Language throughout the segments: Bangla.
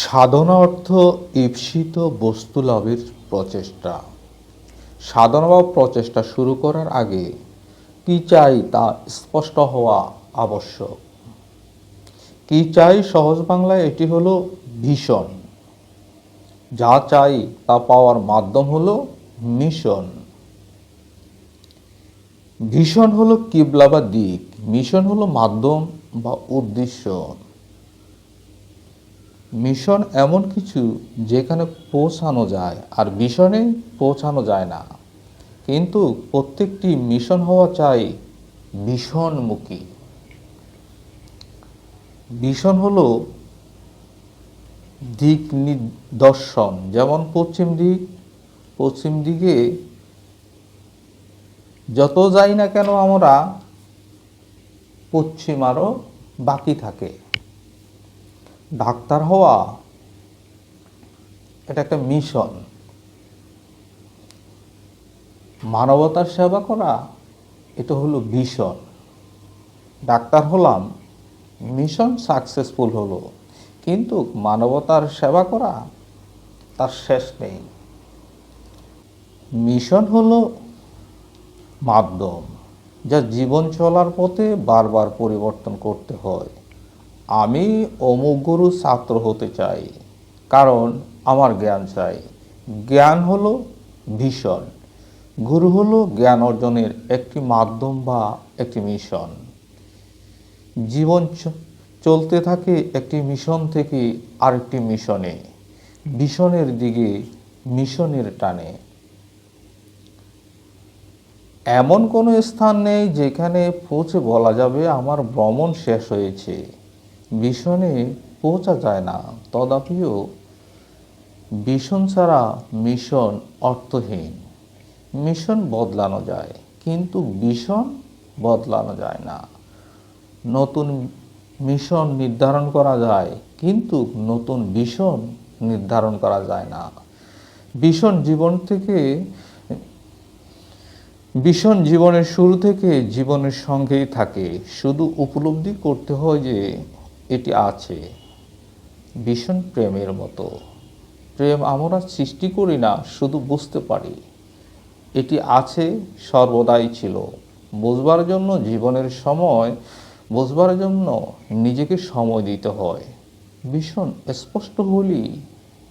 সাধনা অর্থ ঈপ্সিত বস্তু লাভের প্রচেষ্টা। সাধনা বা প্রচেষ্টা শুরু করার আগে কি চাই তা স্পষ্ট হওয়া আবশ্যক। কি চাই সহজ বাংলায় এটি হলো ভীষণ। যা চাই তা পাওয়ার মাধ্যম হলো মিশন। ভীষণ হলো কিবলা বা দিক, মিশন হলো মাধ্যম বা উদ্দেশ্য। মিশন এমন কিছু যেখানে পৌঁছানো যায় আর মিশনে পৌঁছানো যায় না। কিন্তু প্রত্যেকটি মিশন হওয়া চাই ভীষণমুখী ভীষণ হলো দিক নিদর্শন, যেমন পশ্চিম দিক, পশ্চিম দিকে যত যাই না কেন আমরা পশ্চিম আরও বাকি থাকে। ডাক্তার হওয়া, এটা একটা মিশন। মানবতার সেবা করা, এটা হলো ভীষণ। ডাক্তার হলাম, মিশন সাকসেসফুল হলো। কিন্তু মানবতার সেবা করা তার শেষ নেই। মিশন হলো মাধ্যম, যা জীবন চলার পথে বারবার পরিবর্তন করতে হয়। আমি অমুক গুরু ছাত্র হতে চাই, কারণ আমার জ্ঞান চাই। জ্ঞান হলো ভীষণ। গুরু হলো জ্ঞান অর্জনের একটি মাধ্যম বা একটি মিশন। জীবন চলতে থাকে একটি মিশন থেকে আরেকটি মিশনে। ভীষণের দিকে মিশনের টানে। এমন কোনো স্থান নেই যেখানে পৌঁছে বলা যাবে আমার ভ্রমণ শেষ হয়েছে। ভীষণে পৌঁছা যায় না। তদাপিও ভীষণ ছাড়া মিশন অর্থহীন। মিশন বদলানো যায়, কিন্তু ভীষণ বদলানো যায় না। নতুন মিশন নির্ধারণ করা যায়, কিন্তু নতুন ভীষণ নির্ধারণ করা যায় না। ভীষণ জীবন থেকে ভীষণ জীবনের শুরু থেকে জীবনের সঙ্গেই থাকে। শুধু উপলব্ধি করতে হয় যে এটি আছে। ভীষণ প্রেমের মতো। প্রেম আমরা সৃষ্টি করি না, শুধু বুঝতে পারি। এটি আছে, সর্বদাই ছিল। বুঝবার জন্য জীবনের সময়, বুঝবার জন্য নিজেকে সময় দিতে হয়। ভীষণ স্পষ্ট হলেই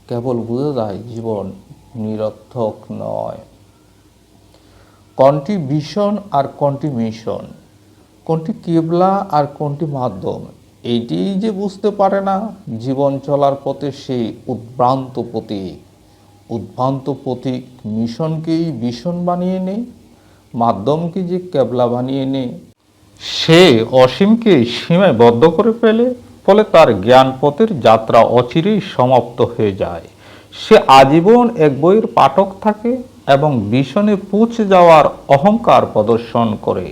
কেবল বোঝা যায় জীবন নিরর্থক নয়। কোনটি ভীষণ আর কোনটি মিশন? কোনটি কেবলা আর কোনটি মাধ্যম? এইটি যে বুঝতে পারে না, জীবন চলার পথে সেই উদ্ভ্রান্ত প্রতীক। উদ্ভ্রান্ত প্রতীক মিশনকেই ভীষণ বানিয়ে নেয়, মাধ্যমকে যে ক্যাবলা বানিয়ে নেয়, সে অসীমকে সীমায় বদ্ধ করে ফেলে, ফলে তার জ্ঞান পথের যাত্রা অচিরেই সমাপ্ত হয়ে যায়। সে আজীবন এক বইয়ের পাঠক থাকে এবং ভীষণে পৌঁছে যাওয়ার অহংকার প্রদর্শন করে।